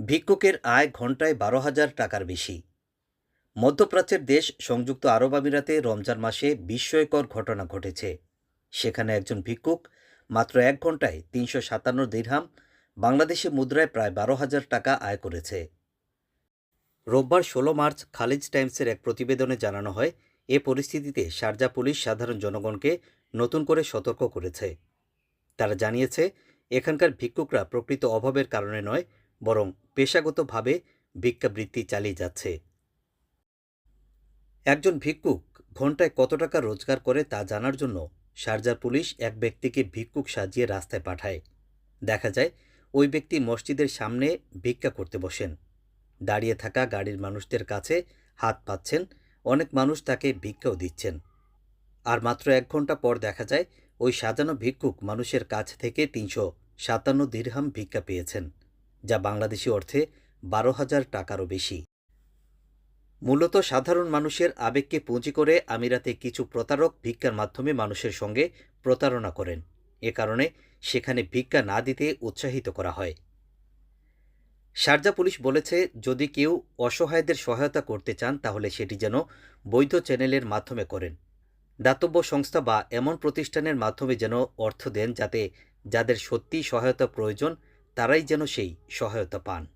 ভিক্ষুকের আয় ঘন্টায় বারো হাজার টাকার বেশি। মধ্যপ্রাচ্যের দেশ সংযুক্ত আরব আমিরাতে রমজান মাসে বিস্ময়কর ঘটনা ঘটেছে। সেখানে একজন ভিক্ষুক মাত্র এক ঘন্টায় তিনশো সাতান্ন দিরহাম বাংলাদেশি মুদ্রায় প্রায় বারো হাজার টাকা আয় করেছে। রোববার ষোলো মার্চ খালিজ টাইমসের এক প্রতিবেদনে জানানো হয়, এ পরিস্থিতিতে শারজা পুলিশ সাধারণ জনগণকে নতুন করে সতর্ক করেছে। তারা জানিয়েছে, এখানকার ভিক্ষুকরা প্রকৃত অভাবের কারণে নয় বরং পেশাগতভাবে ভিক্ষাবৃত্তি চালিয়ে যাচ্ছে। একজন ভিক্ষুক ঘন্টায় কত টাকা রোজগার করে তা জানার জন্য শারজার পুলিশ এক ব্যক্তিকে ভিক্ষুক সাজিয়ে রাস্তায় পাঠায়। দেখা যায়, ওই ব্যক্তি মসজিদের সামনে ভিক্ষা করতে বসেন। দাঁড়িয়ে থাকা গাড়ির মানুষদের কাছে হাত পাচ্ছেন, অনেক মানুষ তাকে ভিক্ষাও দিচ্ছেন। আর মাত্র এক ঘণ্টা পর দেখা যায়, ওই সাজানো ভিক্ষুক মানুষের কাছ থেকে তিনশো সাতান্ন দিরহাম ভিক্ষা পেয়েছেন। যা বাংলাদেশি অর্থে বারো হাজার টাকারও বেশি। মূলত সাধারণ মানুষের আবেগকে পুঁজি করে আমিরাতে কিছু প্রতারক ভিক্ষার মাধ্যমে মানুষের সঙ্গে প্রতারণা করেন। এ কারণে সেখানে ভিক্ষা না দিতে উৎসাহিত করা হয়। শারজা পুলিশ বলেছে, যদি কেউ অসহায়দের সহায়তা করতে চান, তাহলে সেটি যেন বৈধ চ্যানেলের মাধ্যমে করেন। দাতব্য সংস্থা বা এমন প্রতিষ্ঠানের মাধ্যমে যেন অর্থ দেন যাতে যাদের সত্যিই সহায়তা প্রয়োজন তারাই যেন সেই সহায়তা পান।